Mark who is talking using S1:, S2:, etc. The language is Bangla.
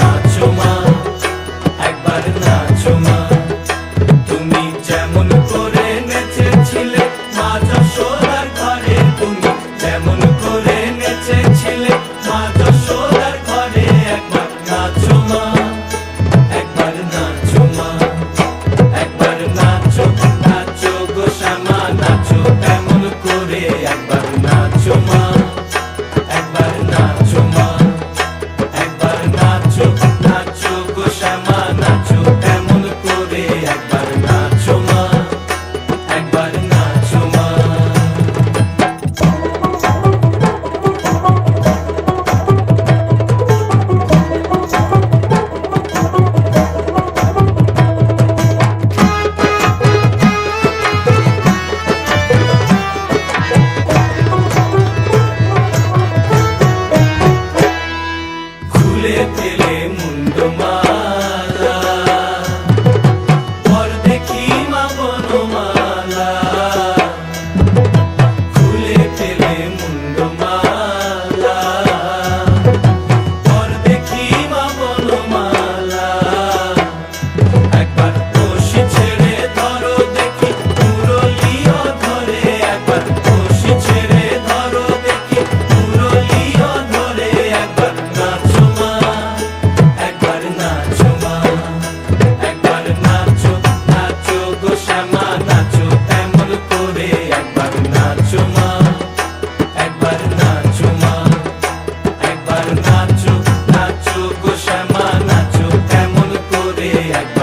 S1: নাচো মা যেমন করে নেচেছিলে করে নেচেছিলে মাতা সোলার মা, একবার নাচো মা। একবার নাচো নাচো গো শ্যামা, নাচো তেমন করে உள்ளத்திலே முண்டுமா এক